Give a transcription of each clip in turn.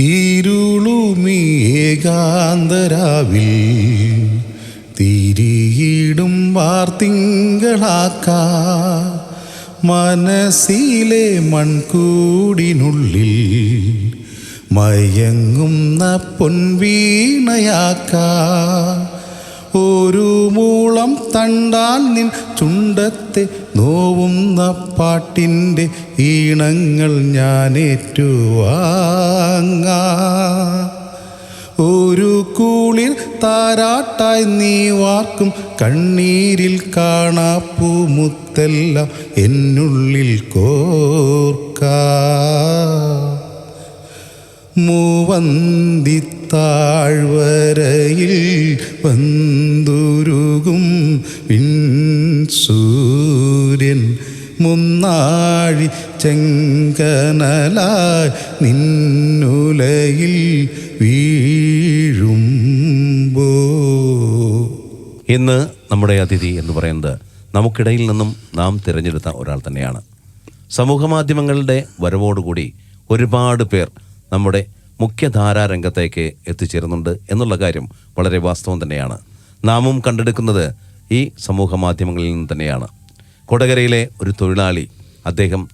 ഇരുളുമീ ഏകാന്തരാവിൽ തിരിയിടും വാർത്തിങ്കളാക്ക. മനസ്സിലെ മൺകൂടിനുള്ളിൽ മയങ്ങുന്ന പൊൻവീണയാക്ക. ഒരു മൂളം തണ്ടാൽ നിൻ ചുണ്ടത്തെ നോവുന്ന പാട്ടിന്റെ ഈണങ്ങൾ ഞാനേറ്റുവാങ്ങ. ഒരു കൂളിൽ താരാട്ടായി നീ വാർക്കും കണ്ണീരിൽ കാണാപ്പൂ മുത്തെല്ലാം എന്നുള്ളിൽ കോർക്ക. മൂവന്തിത്താഴ്വരയിൽ വന്തുരുകും സൂര്യൻ മുന്നാഴി ചെങ്കനലായി നിന്നുലയിൽ വീഴുമ്പോ. ഇന്ന് നമ്മുടെ അതിഥി എന്ന് പറയുന്നത് നമുക്കിടയിൽ നിന്നും നാം തിരഞ്ഞെടുത്ത ഒരാൾ തന്നെയാണ്. സമൂഹ മാധ്യമങ്ങളുടെ വരവോടുകൂടി ഒരുപാട് പേർ നമ്മുടെ മുഖ്യധാരാ രംഗത്തേക്ക് എത്തിച്ചേരുന്നുണ്ട് എന്നുള്ള കാര്യം വളരെ വാസ്തവം തന്നെയാണ്. നാമും കണ്ടെടുക്കുന്നത് ഈ സമൂഹ മാധ്യമങ്ങളിൽ നിന്ന് തന്നെയാണ്. കൊടകരയിലെ ഒരു തൊഴിലാളി അദ്ദേഹം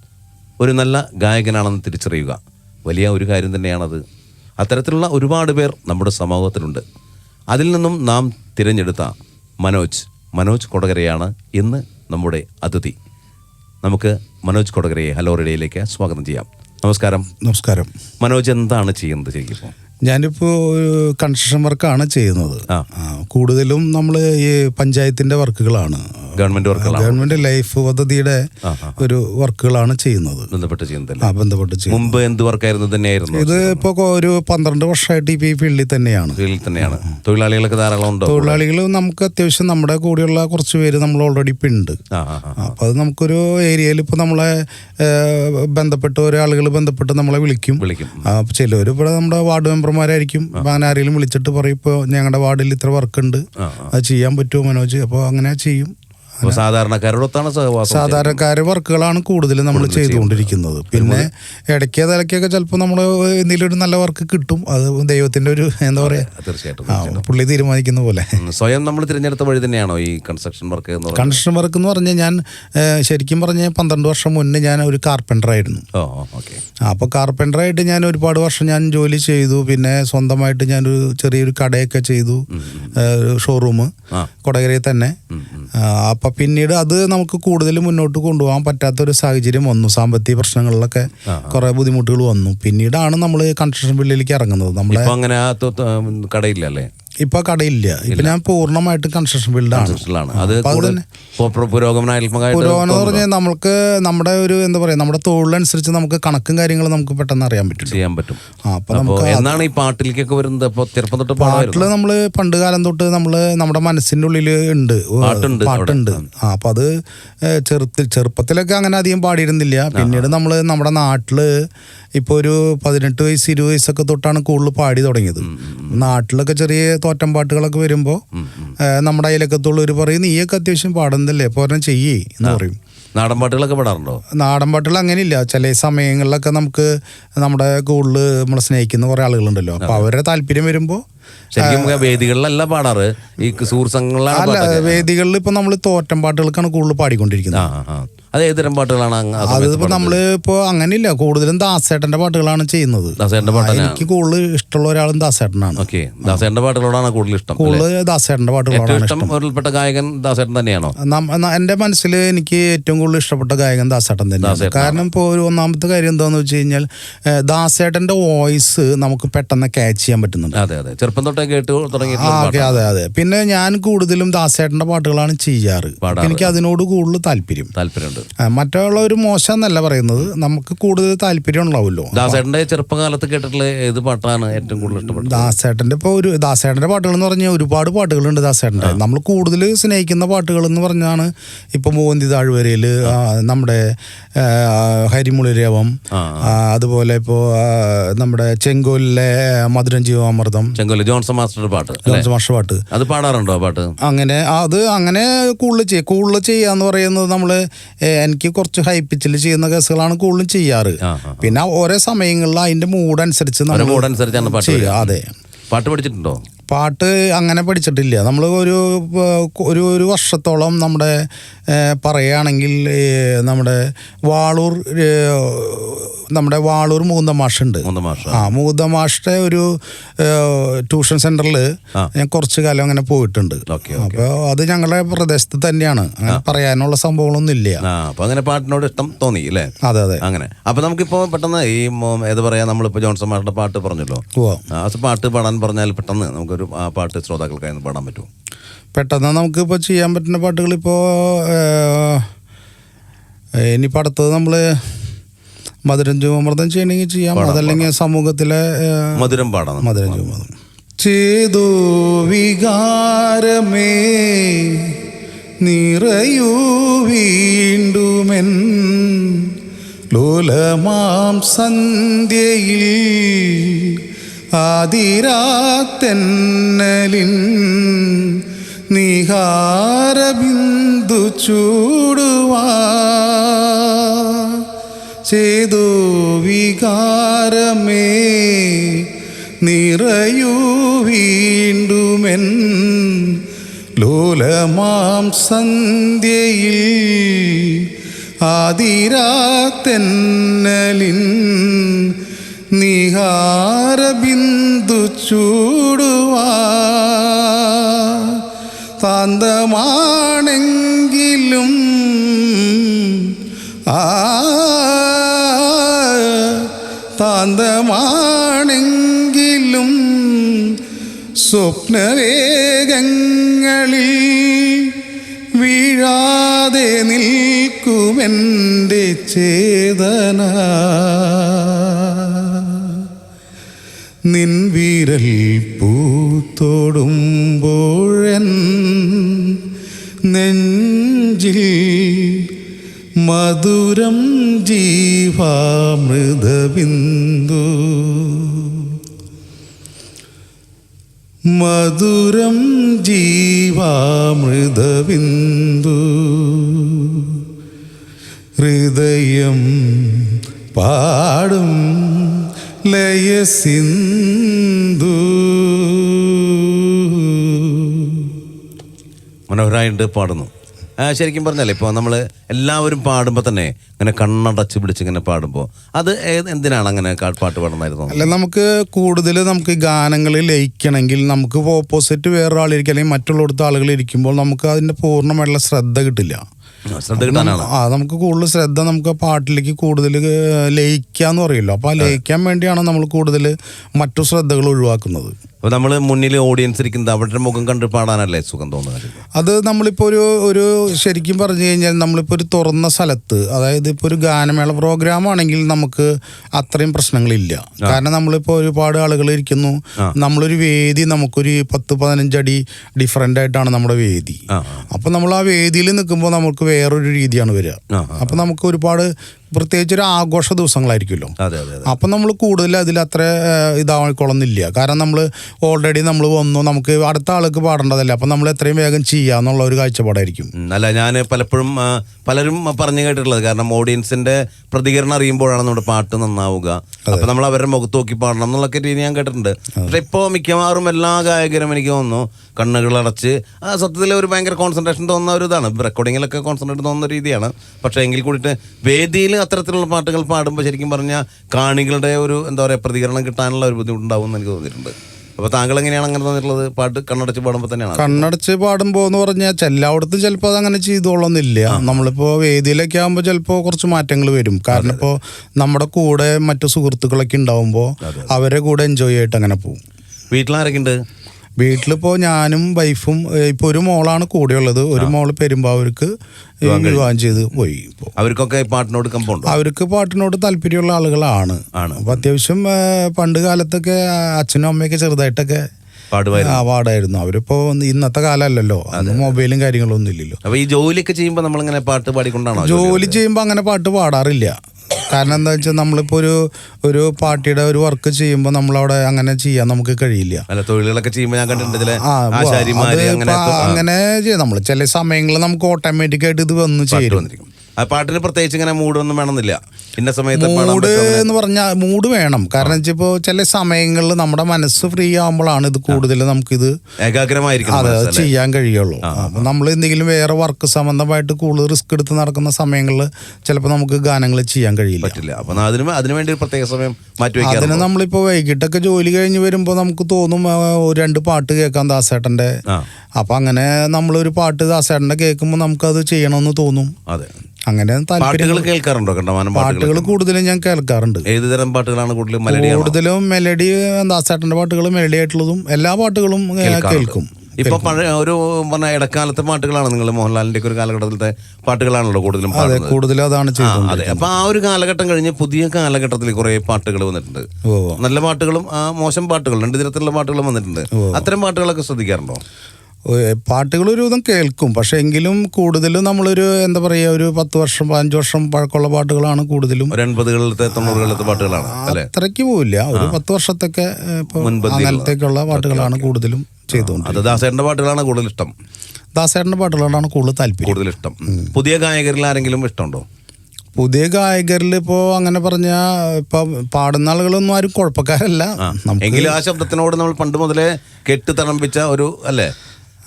ഒരു നല്ല ഗായകനാണെന്ന് തിരിച്ചറിയുക. വലിയ ഒരു കാര്യം തന്നെയാണത്. അത്തരത്തിലുള്ള ഒരുപാട് പേർ നമ്മുടെ സമൂഹത്തിലുണ്ട്. അതിൽ നിന്നും നാം തിരഞ്ഞെടുത്ത മനോജ് മനോജ് കൊടകരയാണ് ഇന്ന് നമ്മുടെ അതിഥി. നമുക്ക് മനോജ് കൊടകരയെ ഹലോ റേഡിയോയിലേക്ക് സ്വാഗതം ചെയ്യാം. നമസ്കാരം. നമസ്കാരം. മനോജ് എന്താണ് ചെയ്യുന്നത് ശരിക്കും ഞാനിപ്പോൾ കൺസ്ട്രക്ഷൻ വർക്കാണ് ചെയ്യുന്നത്. കൂടുതലും നമ്മൾ ഈ പഞ്ചായത്തിന്റെ വർക്കുകളാണ് ഗവൺമെന്റ് വർക്കുകളാണ്. ഗവൺമെന്റ് ലൈഫ് പദ്ധതിയുടെ. ഒരു വർക്കുകളാണ് ചെയ്യുന്നത്. ബന്ധപ്പെട്ട് ആ ബന്ധപ്പെട്ട് ചെയ്യുന്നത്. മുമ്പ് എന്ത് വർക്കായിരുന്നു? തന്നെയായിരുന്നു ഇത് ഇപ്പോൾ ഒരു പന്ത്രണ്ട് വർഷമായിട്ട് ഇപ്പോൾ ഈ ഫീൽഡിൽ തന്നെയാണ്. ഫീൽഡിൽ തന്നെയാണ്. തൊഴിലാളികളൊക്കെ ധാരാളം ഉണ്ടോ തൊഴിലാളികൾ നമുക്ക് അത്യാവശ്യം നമ്മുടെ കൂടെയുള്ള കുറച്ച് പേര് നമ്മൾ ഓൾറെഡി ഇപ്പം ഉണ്ട്. അപ്പോൾ അത് നമുക്കൊരു ഏരിയയിൽ ഇപ്പോൾ നമ്മളെ ബന്ധപ്പെട്ട ഒരാളുകൾ ബന്ധപ്പെട്ട് നമ്മളെ വിളിക്കും. വിളിക്കും. ചിലവർ ഇവിടെ നമ്മുടെ വാർഡ് മെമ്പർമാരായിരിക്കും. അങ്ങനെ ആരെങ്കിലും വിളിച്ചിട്ട് പറയും ഇപ്പോൾ ഞങ്ങളുടെ വാർഡിൽ ഇത്ര വർക്ക് ഉണ്ട്. അത് ചെയ്യാൻ പറ്റുമോ മനോജ്? അപ്പോൾ അങ്ങനെ ചെയ്യും. അപ്പോൾ സാധാരണക്കാരോടൊത്താണ് സഹവാസം സാധാരണക്കാര് വർക്കുകളാണ് കൂടുതലും നമ്മൾ ചെയ്തുകൊണ്ടിരിക്കുന്നത്. പിന്നെ ഇടയ്ക്ക് തലക്കൊക്കെ ചിലപ്പോൾ നമ്മൾ എന്തെങ്കിലും ഒരു നല്ല വർക്ക് കിട്ടും. അത് ദൈവത്തിന്റെ ഒരു എന്താ പറയാ? തീർച്ചയായിട്ടും പുള്ളി തീരുമാനിക്കുന്ന പോലെ. സ്വയം നമ്മൾ തിരഞ്ഞെടുത്ത വഴി തന്നെയാണോ ഈ കൺസ്ട്രക്ഷൻ വർക്ക് കൺസ്ട്രക്ഷൻ വർക്ക് എന്ന് പറഞ്ഞാൽ ഞാൻ ശരിക്കും പറഞ്ഞ പന്ത്രണ്ട് വർഷം മുന്നേ ഞാൻ ഒരു ഓക്കെ. അപ്പോൾ കാർപ്പന്ററായിട്ട് ഞാൻ ഒരുപാട് വർഷം ഞാൻ ജോലി ചെയ്തു. പിന്നെ സ്വന്തമായിട്ട് ഞാനൊരു ചെറിയൊരു കടയൊക്കെ ചെയ്തു. ഷോറൂം കൊടകരയിൽ തന്നെ. അപ്പം പിന്നീട് അത് നമുക്ക് കൂടുതൽ മുന്നോട്ട് കൊണ്ടുപോകാൻ പറ്റാത്ത ഒരു സാഹചര്യം വന്നു. സാമ്പത്തിക പ്രശ്നങ്ങളിലൊക്കെ കുറെ ബുദ്ധിമുട്ടുകൾ വന്നു. പിന്നീടാണ് നമ്മൾ കൺസ്ട്രക്ഷൻ ബില്ലിലേക്ക് ഇറങ്ങുന്നത്. നമ്മളെ അങ്ങനെ ആ ഇപ്പൊ കടയില്ല. ഇപ്പൊ ഞാൻ പൂർണമായിട്ട് കൺസ്ട്രക്ഷൻ ബിൽഡാണ് അത് അപ്പൊ അത് കൂടുതൽ തന്നെ. പു- പു- പുരോഗമനാത്മകമായിട്ട് പുരോഗമനം എന്ന് പറഞ്ഞാൽ നമുക്ക് നമ്മുടെ ഒരു എന്താ പറയാ നമ്മുടെ തൊഴിലനുസരിച്ച് നമുക്ക് കണക്കും കാര്യങ്ങളും നമുക്ക് പെട്ടെന്ന് അറിയാൻ പറ്റും. ചെയ്യാൻ പറ്റും. എന്നാണ് ഈ പാട്ടിലേക്കൊക്കെ വരുന്നത്? അപ്പൊ ചെറുപ്പം തൊട്ട് പാട്ടിൽ നമ്മൾ പണ്ട് കാലം തൊട്ട് നമ്മൾ നമ്മുടെ മനസ്സിന്റെ ഉള്ളിൽ ഉണ്ട്. പാട്ടുണ്ട് ആ. അപ്പൊ അത് ചെറുത്തിൽ ചെറുപ്പത്തിലൊക്കെ അങ്ങനെ അധികം പാടിയിരുന്നില്ല. പിന്നീട് നമ്മൾ നമ്മുടെ നാട്ടിൽ ഇപ്പൊ ഒരു പതിനെട്ട് വയസ്സ് ഇരുപത് വയസ്സൊക്കെ തൊട്ടാണ് കൂടുതൽ പാടി തുടങ്ങിയത്. നാട്ടിലൊക്കെ ചെറിയ തോറ്റം പാട്ടുകളൊക്കെ വരുമ്പോൾ നമ്മുടെ അയലക്കത്തുള്ളവർ പറയും നീയൊക്കെ അത്യാവശ്യം പാടുന്നല്ലേ പോരം ചെയ്യേ എന്ന് പറയും. നാടൻ പാട്ടുകളൊക്കെ പാടാറുണ്ടോ? നാടൻ പാട്ടുകൾ അങ്ങനെയില്ല. ചില സമയങ്ങളിലൊക്കെ നമുക്ക് നമ്മുടെ കൂടുതൽ നമ്മളെ സ്നേഹിക്കുന്ന കുറേ ആളുകളുണ്ടല്ലോ. അപ്പൊ അവരുടെ താല്പര്യം വരുമ്പോൾ ശരിക്കും വേദികളിലല്ല പാടാറ്? ഈ സുഹൃത്ത് സംഘങ്ങളിലാണ് അല്ല. വേദികളിൽ ഇപ്പൊ നമ്മൾ തോറ്റം പാട്ടുകൾക്കാണ് കൂടുതൽ പാടിക്കൊണ്ടിരിക്കുന്നത്. അത് ഏതുതരം പാട്ടുകളാണ് അതിപ്പോ നമ്മൾ ഇപ്പൊ അങ്ങനെയില്ല. കൂടുതലും ദാസേട്ടന്റെ പാട്ടുകളാണ് ചെയ്യുന്നത്. ദാസേട്ടന്റെ പാട്ടാണ് എനിക്ക് കൂടുതൽ ഇഷ്ടമുള്ള ഒരാളും ദാസേട്ടനാണ്. ഓക്കെ. ദാസേട്ടന്റെ പാട്ടുകളോടാണ് കൂടുതൽ ഇഷ്ടം കൂടുതൽ ദാസേട്ടന്റെ പാട്ടുകളാണ് ഇഷ്ടം ഒരുപ്പെട്ട ഗായകൻ ദാസേട്ടൻ തന്നെയാണോ? എന്റെ മനസ്സിൽ എനിക്ക് ഏറ്റവും കൂടുതൽ ഇഷ്ടപ്പെട്ട ഗായകൻ ദാസേട്ടൻ തന്നെയാണ്. കാരണം ഇപ്പോൾ ഒരു ഒന്നാമത്തെ കാര്യം എന്താന്ന് വെച്ച് കഴിഞ്ഞാൽ ദാസേട്ടന്റെ വോയിസ് നമുക്ക് പെട്ടെന്ന് ക്യാച്ച് ചെയ്യാൻ പറ്റുന്നുണ്ട്. അതെ അതെ. ചെറുപ്പം തൊട്ടേ കേട്ട് തുടങ്ങി അതെ അതെ. പിന്നെ ഞാൻ കൂടുതലും ദാസേട്ടന്റെ പാട്ടുകളാണ് ചെയ്യാറ്. എനിക്ക് അതിനോട് കൂടുതൽ താല്പര്യം. താല്പര്യമുണ്ട്. മറ്റുള്ള ഒരു മോശം എന്നല്ല പറയുന്നത്. നമുക്ക് കൂടുതൽ താല്പര്യം ഉണ്ടാവുമല്ലോ. ദാസേട്ടന്റെ ചെറുപ്പകാലത്ത് കേട്ടിട്ടുള്ള ഏത് പാട്ടാണ് ഏറ്റവും കൂടുതൽ ഇഷ്ടപ്പെട്ടത്? ദാസേട്ടന്റെ ഇപ്പോൾ ഒരു ദാസേട്ടന്റെ പാട്ടുകൾ എന്ന് പറഞ്ഞാൽ ഒരുപാട് പാട്ടുകളുണ്ട് ദാസേട്ടന്റെ നമ്മൾ കൂടുതൽ സ്നേഹിക്കുന്ന പാട്ടുകൾ എന്ന് പറഞ്ഞാണ് ഇപ്പൊ മോന്തി താഴ്വരയിൽ നമ്മുടെ ഹരിമുളിരേവം അതുപോലെ ഇപ്പോ നമ്മുടെ ചെങ്കോലിലെ മധുരം ജീവാമൃതം. ചെങ്കോലി ജോൺസൺ മാസ്റ്ററുടെ പാട്ട് ജോൺസൺ മാസ്റ്റർ പാട്ട്. അത് പാടാറുണ്ടോ പാട്ട്? അങ്ങനെ അത് അങ്ങനെ കൂടുതൽ ചെയ്യുക കൂടുതൽ ചെയ്യുക എന്ന് പറയുന്നത് നമ്മൾ എനിക്ക് കുറച്ച് ഹൈപ്പിച്ചിൽ ചെയ്യുന്ന കേസുകളാണ് കൂടുതലും ചെയ്യാറ്. പിന്നെ ഓരോ സമയങ്ങളിൽ അതിന്റെ മൂഡ് അനുസരിച്ച് നമ്മൾ അതെ. പാട്ട് പഠിച്ചിട്ടുണ്ടോ? പാട്ട് അങ്ങനെ പഠിച്ചിട്ടില്ല. നമ്മൾ ഒരു ഒരു ഒരു വർഷത്തോളം നമ്മുടെ പറയുകയാണെങ്കിൽ നമ്മുടെ വാളൂർ നമ്മുടെ വാളൂർ മൂന്ന മാഷുണ്ട് മൂന്ന ആ മൂന്ന മാഷിന്റെ ഒരു ട്യൂഷൻ സെന്ററിൽ ഞാൻ കുറച്ച് കാലം അങ്ങനെ പോയിട്ടുണ്ട്. ഓക്കെ അപ്പോൾ അത് ഞങ്ങളുടെ പ്രദേശത്ത് തന്നെയാണ്. അങ്ങനെ പറയാനുള്ള സംഭവങ്ങളൊന്നും ഇല്ല ആ അപ്പൊ അങ്ങനെ പാട്ടിനോട് ഇഷ്ടം തോന്നി അല്ലേ അതെ അതെ. അങ്ങനെ. അപ്പൊ നമുക്കിപ്പോ പെട്ടെന്ന് ഈ ഏത് പറയാ നമ്മളിപ്പോ ജോൺസൺ മാഷിന്റെ പാട്ട് പറഞ്ഞല്ലോ. ആ പാട്ട് പാടാൻ പറഞ്ഞാൽ പെട്ടെന്ന് നമുക്കൊരു ആ പാട്ട് ശ്രോതാക്കൾക്കായി ഒന്ന് പാടാൻ പറ്റുമോ? പെട്ടെന്ന് നമുക്കിപ്പോൾ ചെയ്യാൻ പറ്റുന്ന പാട്ടുകളിപ്പോൾ ഇനിയിപ്പോൾ അടുത്തത് നമ്മൾ മധുരം ചുമമൃതം ചെയ്യണമെങ്കിൽ ചെയ്യാം. അതല്ലെങ്കിൽ സമൂഹത്തിലെ മധുരം പാടാം. മധുരം ചുമതം ചേതോ വികാരമേ നിറയൂ വീണ്ടുമെൻ. ലോലമാം സന്ധ്യയിൽ ആതിരാത്തെന്നലിൻ നിഹാരബിന്ദു ചൂടുവാ. ചെയ്തു വികാരമേ നിറയൂ വീണ്ടുമെൻ ലോലമാം സന്ധ്യയിൽ ആതിരാത്തെന്നലിൻ നിഹാരബിന്ദു ചൂടുവാ. താന്തമാണെങ്കിലും ആ സ്വപ്നവേഗങ്ങളിൽ വീഴാതെ നിൽക്കുമെന്റെ ചേതന. നിൻ വീരൽ പൂത്തോടുമ്പോഴൻ നെഞ്ചിൽ മധുരം ജീവാമൃതബിന്ദു. മധുരം ജീവാമൃതബിന്ദു. ഹൃദയം പാടും ലയസിന്ദു മനോഹരമായിട്ട് പാടുന്നു. ശരിക്കും പറഞ്ഞാലേ ഇപ്പോൾ നമ്മൾ എല്ലാവരും പാടുമ്പോൾ തന്നെ ഇങ്ങനെ കണ്ണടച്ച് പിടിച്ച് ഇങ്ങനെ പാടുമ്പോൾ അത് എന്തിനാണ് അങ്ങനെ പാട്ട് പാടുന്നതായിരുന്നു? അല്ല നമുക്ക് കൂടുതൽ നമുക്ക് ഗാനങ്ങളിൽ ലയിക്കണമെങ്കിൽ നമുക്ക് ഓപ്പോസിറ്റ് വേറൊരാളിരിക്കും അല്ലെങ്കിൽ മറ്റുള്ളിടത്ത് ആളുകൾ ഇരിക്കുമ്പോൾ നമുക്ക് അതിന്റെ പൂർണമായിട്ടുള്ള ശ്രദ്ധ കിട്ടില്ല. ആ നമുക്ക് കൂടുതൽ ശ്രദ്ധ നമുക്ക് ആ പാട്ടിലേക്ക് കൂടുതൽ ലയിക്കാന്ന് പറയുമല്ലോ അപ്പോൾ ആ ലയിക്കാൻ വേണ്ടിയാണ് നമ്മൾ കൂടുതൽ മറ്റു ശ്രദ്ധകൾ ഒഴിവാക്കുന്നത്. അപ്പോൾ നമ്മൾ മുന്നിൽ ഓഡിയൻസ് ഇരിക്കുന്നത് അവരുടെ മുഖം കണ്ട് പാടാനല്ലേ സുഖം തോന്നുന്നത്? അത് നമ്മളിപ്പോൾ ഒരു ഒരു ശരിക്കും പറഞ്ഞു കഴിഞ്ഞാൽ നമ്മളിപ്പോൾ ഒരു തുറന്ന സ്ഥലത്ത് അതായത് ഇപ്പോൾ ഒരു ഗാനമേള പ്രോഗ്രാം ആണെങ്കിൽ നമുക്ക് അത്രയും പ്രശ്നങ്ങളില്ല. കാരണം നമ്മളിപ്പോൾ ഒരുപാട് ആളുകൾ ഇരിക്കുന്നു. നമ്മളൊരു വേദി നമുക്കൊരു പത്ത് പതിനഞ്ചടി ഡിഫറെന്റ് ആയിട്ടാണ് നമ്മുടെ വേദി. അപ്പോൾ അപ്പം നമ്മൾ ആ വേദിയിൽ നിൽക്കുമ്പോൾ നമുക്ക് വേറൊരു രീതിയാണ് വരിക. അപ്പോൾ നമുക്ക് ഒരുപാട് പ്രത്യേകിച്ച് ഒരു ആഘോഷ ദിവസങ്ങളായിരിക്കുമല്ലോ. അപ്പം നമ്മൾ കൂടുതൽ അതിൽ അത്ര ഇതായിക്കൊള്ളുന്നില്ല. കാരണം നമ്മൾ ഓൾറെഡി നമ്മൾ വന്നു നമുക്ക് അടുത്ത ആൾക്ക് പാടേണ്ടതല്ല. അപ്പം നമ്മൾ എത്രയും വേഗം ചെയ്യുക എന്നുള്ള ഒരു കാഴ്ചപ്പാടായിരിക്കും. അല്ല ഞാൻ പലപ്പോഴും പലരും പറഞ്ഞു കേട്ടിട്ടുള്ളത്. കാരണം ഓഡിയൻസിന്റെ പ്രതികരണം അറിയുമ്പോഴാണ് നമ്മുടെ പാട്ട് നന്നാവുക. അപ്പം നമ്മൾ അവരുടെ മുഖത്ത് നോക്കി പാടണം എന്നുള്ളൊക്കെ രീതി ഞാൻ കേട്ടിട്ടുണ്ട്. പക്ഷെ ഇപ്പോൾ മിക്കവാറും എല്ലാ ഗായകരും എനിക്ക് തോന്നുന്നു കണ്ണുകൾ അടച്ച് ആ, സത്യത്തിൽ ഒരു ഭയങ്കര കോൺസെൻട്രേഷൻ തോന്നുന്ന ഒരു ഇതാണ്. റെക്കോർഡിങ്ങിലൊക്കെ കോൺസെൻട്രേറ്റ് തോന്നുന്ന രീതിയാണ്. പക്ഷേ എങ്കിൽ കൂടിയിട്ട് വേദിയിൽ അത്തരത്തിലുള്ള പാട്ടുകൾ പാടുമ്പോൾ ശരിക്കും പറഞ്ഞാൽ കാണികളുടെ ഒരു എന്താ പറയുക പ്രതികരണം കിട്ടാനുള്ള ഒരു ബുദ്ധിമുട്ടുണ്ടാവും എന്ന് എനിക്ക് തോന്നിയിട്ടുണ്ട്. അപ്പോൾ താങ്കൾ എങ്ങനെയാണ് അങ്ങനെ തോന്നിയിട്ടുള്ളത്? പാട്ട് കണ്ണടച്ച് പാടുമ്പോൾ തന്നെയാണ്? കണ്ണടച്ച് പാടുമ്പോൾ എന്ന് പറഞ്ഞാൽ എല്ലായിടത്തും ചിലപ്പോൾ അത് അങ്ങനെ ചെയ്തോളന്നില്ല. നമ്മളിപ്പോ വേദിയിലൊക്കെ ആകുമ്പോൾ ചിലപ്പോൾ കുറച്ച് മാറ്റങ്ങൾ വരും. കാരണം ഇപ്പോൾ നമ്മുടെ കൂടെ മറ്റു സുഹൃത്തുക്കളൊക്കെ ഉണ്ടാവുമ്പോൾ അവരെ കൂടെ എൻജോയ് ആയിട്ട് അങ്ങനെ പോകും വീട്ടിലാരൊക്കെ ഉണ്ട്? വീട്ടിലിപ്പോൾ ഞാനും വൈഫും ഇപ്പോൾ ഒരു മോളാണ് കൂടെയുള്ളത്. ഒരു മോൾ പെരുമ്പാവൂർക്ക് വിവാഹം ചെയ്ത് പോയി ഇപ്പോൾ അവർക്കൊക്കെ പാട്ടിനോട് കമ്പുണ്ടോ അവർക്ക് പാട്ടിനോട് താല്പര്യമുള്ള ആളുകളാണ്. ആണ്. അപ്പോൾ അത്യാവശ്യം പണ്ട് കാലത്തൊക്കെ അച്ഛനും അമ്മയൊക്കെ ചെറുതായിട്ടൊക്കെ പാടായിരുന്നു. അവരിപ്പോ ഇന്നത്തെ കാലമല്ലല്ലോ അന്ന് മൊബൈലും കാര്യങ്ങളൊന്നും ഇല്ലല്ലോ. അപ്പൊ ഈ ജോലിയൊക്കെ ചെയ്യുമ്പോൾ നമ്മളിങ്ങനെ പാട്ട് പാടിക്കൊണ്ടാണോ ജോലി ചെയ്യുമ്പോൾ അങ്ങനെ പാട്ട് പാടാറില്ല. കാരണം എന്താ വെച്ചാൽ നമ്മളിപ്പോ ഒരു ഒരു പാർട്ടിയുടെ ഒരു വർക്ക് ചെയ്യുമ്പോൾ നമ്മളവിടെ അങ്ങനെ ചെയ്യാൻ നമുക്ക് കഴിയില്ല. അല്ല തൊഴിലുകളൊക്കെ ചെയ്യുമ്പോൾ ഞാൻ കണ്ടിട്ടുണ്ട് അങ്ങനെ നമ്മൾ ചില സമയങ്ങളിൽ നമുക്ക് ഓട്ടോമാറ്റിക് ആയിട്ട് ഇത് വന്ന് ചെയ്യും വന്നിരിക്കും. ആ പാട്ടിന് പ്രത്യേകിച്ച് ഇങ്ങനെ മൂടൊന്നും വേണമെന്നില്ല. ഇന്ന സമയത്ത് മൂഡ് എന്ന് പറഞ്ഞാൽ മൂഡ് വേണം. കാരണം വെച്ചിപ്പോ ചില സമയങ്ങളിൽ നമ്മുടെ മനസ്സ് ഫ്രീ ആകുമ്പോഴാണ് ഇത് കൂടുതൽ നമുക്കിത് ഏകാഗ്രമായിരിക്കും അത്? ചെയ്യാൻ കഴിയുള്ളൂ. അപ്പൊ നമ്മൾ എന്തെങ്കിലും വേറെ വർക്ക് സംബന്ധമായിട്ട് കൂടുതൽ റിസ്ക് എടുത്ത് നടക്കുന്ന സമയങ്ങളിൽ ചിലപ്പോൾ നമുക്ക് ഗാനങ്ങൾ ചെയ്യാൻ കഴിയില്ല. പറ്റില്ല. അപ്പൊ അതിന് അതിനു വേണ്ടി ഒരു പ്രത്യേക സമയം മാറ്റി അതിന് നമ്മളിപ്പോ വൈകിട്ടൊക്കെ ജോലി കഴിഞ്ഞ് വരുമ്പോൾ നമുക്ക് തോന്നും ഒരു രണ്ട് പാട്ട് കേൾക്കാം ദാസേട്ടന്റെ അപ്പൊ അങ്ങനെ നമ്മളൊരു പാട്ട് ദാസേട്ടന്റെ കേൾക്കുമ്പോൾ നമുക്കത് ചെയ്യണമെന്ന് തോന്നും. അതെ. അങ്ങനെ പാട്ടുകൾ കേൾക്കാറുണ്ടോ കണ്ടമാനം പാട്ടുകൾ കൂടുതലും ഞാൻ കേൾക്കാറുണ്ട്. ഏതുതരം പാട്ടുകളാണ് കൂടുതലും കൂടുതലും മെലഡി ദാസേട്ടന്റെ പാട്ടുകൾ മെലഡി ആയിട്ടുള്ളതും എല്ലാ പാട്ടുകളും കേൾക്കും. ഇപ്പൊ പഴയ ഒരു പറഞ്ഞ ഇടക്കാലത്തെ പാട്ടുകളാണ് നിങ്ങൾ മോഹൻലാലിന്റെ ഒക്കെ ഒരു കാലഘട്ടത്തിലത്തെ പാട്ടുകളാണല്ലോ കൂടുതലും കൂടുതലും അതാണ് അതെ. അപ്പൊ ആ ഒരു കാലഘട്ടം കഴിഞ്ഞ് പുതിയ കാലഘട്ടത്തിൽ കുറെ പാട്ടുകൾ വന്നിട്ടുണ്ട്. നല്ല പാട്ടുകളും മോശം പാട്ടുകളും രണ്ട് തരത്തിലുള്ള പാട്ടുകളും വന്നിട്ടുണ്ട്. അത്തരം പാട്ടുകളൊക്കെ ശ്രദ്ധിക്കാറുണ്ടോ? പാട്ടുകൾ ഒരു വിധം കേൾക്കും. പക്ഷെ എങ്കിലും കൂടുതലും നമ്മളൊരു എന്താ പറയുക ഒരു പത്ത് വർഷം പതിനഞ്ച് വർഷം പഴക്കമുള്ള പാട്ടുകളാണ് കൂടുതലും. ഒരു എൺപതുകളിലത്തെ തൊണ്ണൂറുകളിലത്തെ പാട്ടുകളാണ് അത്രയ്ക്ക് പോവില്ല. ഒരു പത്ത് വർഷത്തൊക്കെ. അങ്ങനത്തേക്കുള്ള പാട്ടുകളാണ് കൂടുതലും ചെയ്തുകൊണ്ട് ദാസേട്ടന്റെ പാട്ടുകളാണ് കൂടുതൽ ഇഷ്ടം ദാസേട്ടന്റെ പാട്ടുകളോടാണ് കൂടുതൽ താല്പര്യം. കൂടുതൽ ഇഷ്ടം പുതിയ ഗായകരിൽ ആരെങ്കിലും ഇഷ്ടമുണ്ടോ? പുതിയ ഗായകരിൽ ഇപ്പോ അങ്ങനെ പറഞ്ഞാൽ ഇപ്പൊ പാടുന്ന ആളുകളൊന്നും ആരും കുഴപ്പക്കാരല്ല. എങ്കിലും ആ ശബ്ദത്തിനോട് നമ്മൾ പണ്ട് മുതലേ കെട്ട് തണമ്പിച്ച ഒരു അല്ലേ?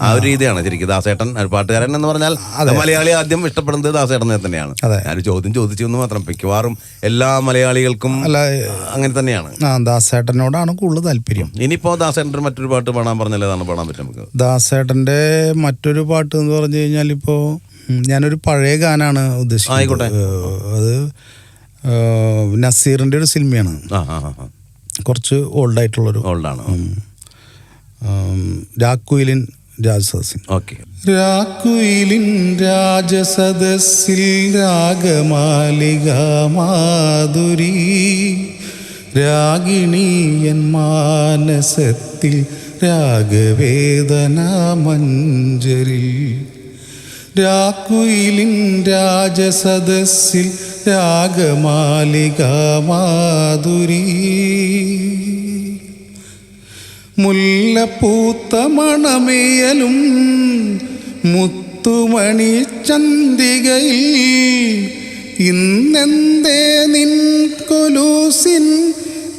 ആ ഒരു രീതിയാണ്. ശരിക്കും ദാസേട്ടൻ ഒരു പാട്ടുകാരൻ എന്ന് പറഞ്ഞാൽ മലയാളി ആദ്യം ഇഷ്ടപ്പെടുന്നത് ദാസേട്ടനെ തന്നെയാണ്. ഞാൻ ചോദ്യം ചോദിച്ചു എന്ന് മാത്രം. മിക്കവാറും എല്ലാ മലയാളികൾക്കും അല്ല അങ്ങനെ തന്നെയാണ്. ദാസേട്ടനോടാണ് കൂടുതൽ താല്പര്യം. ഇനിയിപ്പോ ദാസേട്ടൻ മറ്റൊരു പാട്ട് പാടാൻ പറഞ്ഞാൽ ഏതാണ് പാടാൻ പറ്റും നമുക്ക്? ദാസേട്ടന്റെ മറ്റൊരു പാട്ട് എന്ന് പറഞ്ഞു കഴിഞ്ഞാൽ ഇപ്പോ ഞാനൊരു പഴയ ഗാനാണ് ഉദ്ദേശിക്കുന്നത്. അത് നസീറിന്റെ നസീറിന്റെ ഒരു സിനിമയാണ്. കുറച്ച് ഓൾഡ് ആയിട്ടുള്ളൊരു ഓൾഡാണ് രാക്കുയിലിൻ രാജസദസ്സിൻ ഓക്കെ. രാക്കുയിലിൻ രാജസദസ്സിൽ രാഗമാലിക മാധുരി രാഗിണീയൻ മാനസത്തിൽ രാഗവേദന മഞ്ജരി രാക്കുയിലിൻ രാജസദസ്സിൽ രാഗമാലിക മാധുരി മുല്ലപ്പൂത്ത മണമേയലും മുത്തുമണി ചന്തികയിൽ ഇന്നെന്തേ നിൻ കൊലൂസിൻ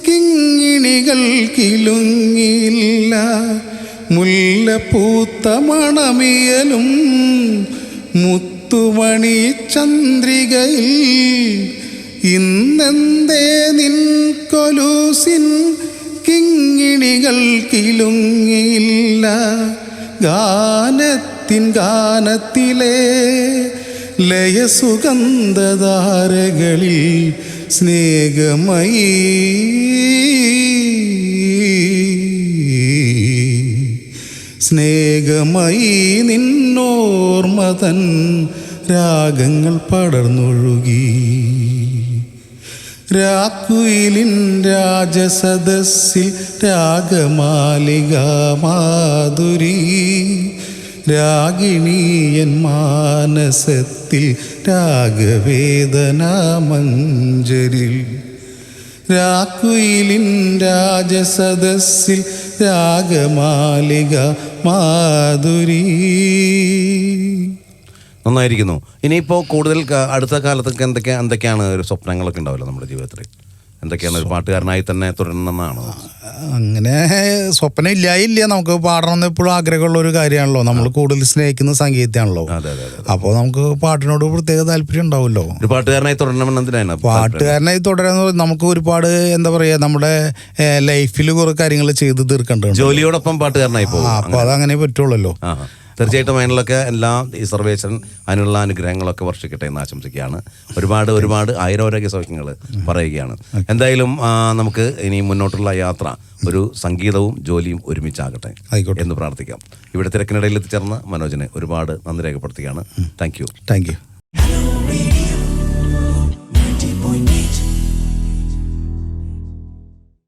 കിങ്ങിണികൾ കിലുങ്ങിയില്ല. മുല്ലപ്പൂത്ത മണമേയലും മുത്തുമണി ചന്ദ്രികയിൽ ഇന്നെന്തേ നിൻ കൊലൂസിൻ കിങ്ങിണികൾ കിലുങ്ങിയില്ല. ഗാനത്തിൻ ഗാനത്തിലെ ലയസുഗന്ധധാരകളിൽ സ്നേഹമയി. സ്നേഹമയി നിന്നോർമതൻ രാഗങ്ങൾ പടർന്നൊഴുകി. രാക്കുയിലിൻ രാജസദസ്സിൽ രാഗമാലിക മാധുരി രാഗിണീയൻ മാനസത്തിൽ രാഗവേദന മഞ്ജരിൽ രാക്കുയിലിൻ രാജസദസ്സിൽ രാഗമാലിക മാധുരി നന്നായിരിക്കുന്നു. ഇനിയിപ്പോ കൂടുതൽ അടുത്ത കാലത്തൊക്കെ എന്തൊക്കെ എന്തൊക്കെയാണ് ഒരു സ്വപ്നങ്ങളൊക്കെ ഉണ്ടാവില്ല നമ്മുടെ ജീവിതത്തിൽ എന്തൊക്കെയാണ് ഒരു പാട്ടുകാരനായി തന്നെ തുടരണമെന്നാണ്? അങ്ങനെ സ്വപ്നം ഇല്ലായില്ല നമുക്ക് പാടണം എന്ന് എപ്പോഴും ആഗ്രഹമുള്ള ഒരു കാര്യമാണല്ലോ. നമ്മൾ കൂടുതൽ സ്നേഹിക്കുന്ന സംഗീതമാണല്ലോ. അപ്പോൾ നമുക്ക് പാട്ടിനോട് പ്രത്യേക താല്പര്യം ഉണ്ടാവുമല്ലോ. ഒരു പാട്ടുകാരനായി തുടരണമെന്ന് എന്തിനാണ് പാട്ടുകാരനായി തുടരാന്ന് നമുക്ക് ഒരുപാട് എന്താ പറയുക നമ്മുടെ ലൈഫിൽ കുറെ കാര്യങ്ങൾ ചെയ്ത് തീർക്കേണ്ടത് ജോലിയോടൊപ്പം പാട്ടുകാരനായി പോകും. അപ്പോൾ അപ്പൊ അതങ്ങനെ പറ്റുള്ളല്ലോ. തീർച്ചയായിട്ടും അതിനുള്ളൊക്കെ എല്ലാ ഈ സർവേശ്വരൻ അതിനുള്ള അനുഗ്രഹങ്ങളൊക്കെ വർഷിക്കട്ടെ എന്ന് ആശംസിക്കുകയാണ്. ഒരുപാട് ഒരുപാട് ആയിരോരോഗ്യ സൗഖ്യങ്ങൾ പറയുകയാണ്. എന്തായാലും നമുക്ക് ഇനി മുന്നോട്ടുള്ള യാത്ര ഒരു സംഗീതവും ജോലിയും ഒരുമിച്ചാകട്ടെ എന്ന് പ്രാർത്ഥിക്കാം. ഇവിടെ തിരക്കിനിടയിൽ എത്തിച്ചേർന്ന മനോജിനെ ഒരുപാട് നന്ദി രേഖപ്പെടുത്തുകയാണ്. Thank you thank you